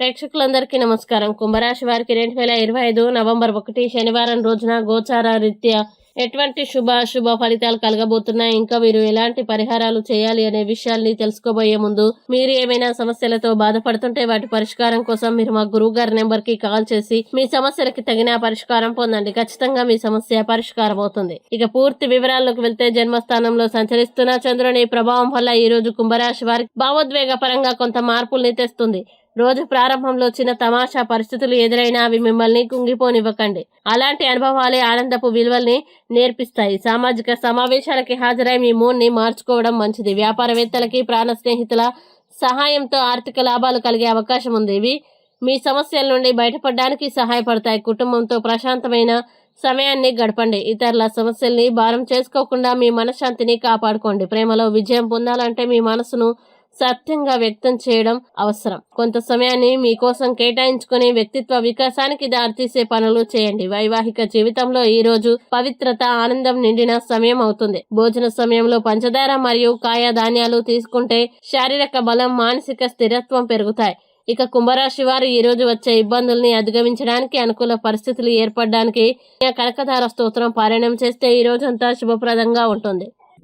ప్రేక్షకులందరికీ నమస్కారం. కుంభరాశి వారికి రెండు వేల ఇరవై ఐదు నవంబర్ ఒకటి శనివారం రోజున గోచార రీత్యా ఎటువంటి శుభ శుభ ఫలితాలు కలగబోతున్నాయి? ఇంకా మీరు ఎలాంటి పరిహారాలు చేయాలి అనే విషయాల్ని తెలుసుకోబోయే ముందు మీరు ఏమైనా సమస్యలతో బాధపడుతుంటే వాటి పరిష్కారం కోసం మీరు మా గురువు గారి నెంబర్కి కాల్ చేసి మీ సమస్యలకి తగిన పరిష్కారం పొందండి. ఖచ్చితంగా మీ సమస్య పరిష్కారం అవుతుంది. ఇక పూర్తి వివరాల్లోకి వెళ్తే జన్మస్థానంలో సంచరిస్తున్న చంద్రుని ప్రభావం వల్ల ఈ రోజు కుంభరాశి వారికి భావోద్వేగ పరంగా కొంత మార్పుల్ని తెస్తుంది. రోజు ప్రారంభంలో చిన్న తమాషా పరిస్థితులు ఎదురైనా అవి మిమ్మల్ని కుంగిపోనివ్వకండి. అలాంటి అనుభవాలే ఆనందపు విలువల్ని నేర్పిస్తాయి. సామాజిక సమావేశాలకి హాజరై మీ మూడ్ని మార్చుకోవడం మంచిది. వ్యాపారవేత్తలకి ప్రాణ స్నేహితుల సహాయంతో ఆర్థిక లాభాలు కలిగే అవకాశం ఉంది. ఇవి మీ సమస్యల నుండి బయటపడడానికి సహాయపడతాయి. కుటుంబంతో ప్రశాంతమైన సమయాన్ని గడపండి. ఇతరుల సమస్యల్ని భారం చేసుకోకుండా మీ మనశ్శాంతిని కాపాడుకోండి. ప్రేమలో విజయం పొందాలంటే మీ మనసును సత్యంగా వ్యక్తం చేయడం అవసరం. కొంత సమయాన్ని మీకోసం కేటాయించుకుని వ్యక్తిత్వ వికాసానికి దారితీసే పనులు చేయండి. వైవాహిక జీవితంలో ఈ రోజు పవిత్రత ఆనందం నిండిన సమయం అవుతుంది. భోజన సమయంలో పంచదార మరియు కాయ ధాన్యాలు తీసుకుంటే శారీరక బలం మానసిక స్థిరత్వం పెరుగుతాయి. ఇక కుంభరాశి వారు ఈ రోజు వచ్చే ఇబ్బందుల్ని అధిగమించడానికి అనుకూల పరిస్థితులు ఏర్పడడానికి కనకధార స్తోత్రం పారాయణం చేస్తే ఈ రోజంతా శుభప్రదంగా ఉంటుంది.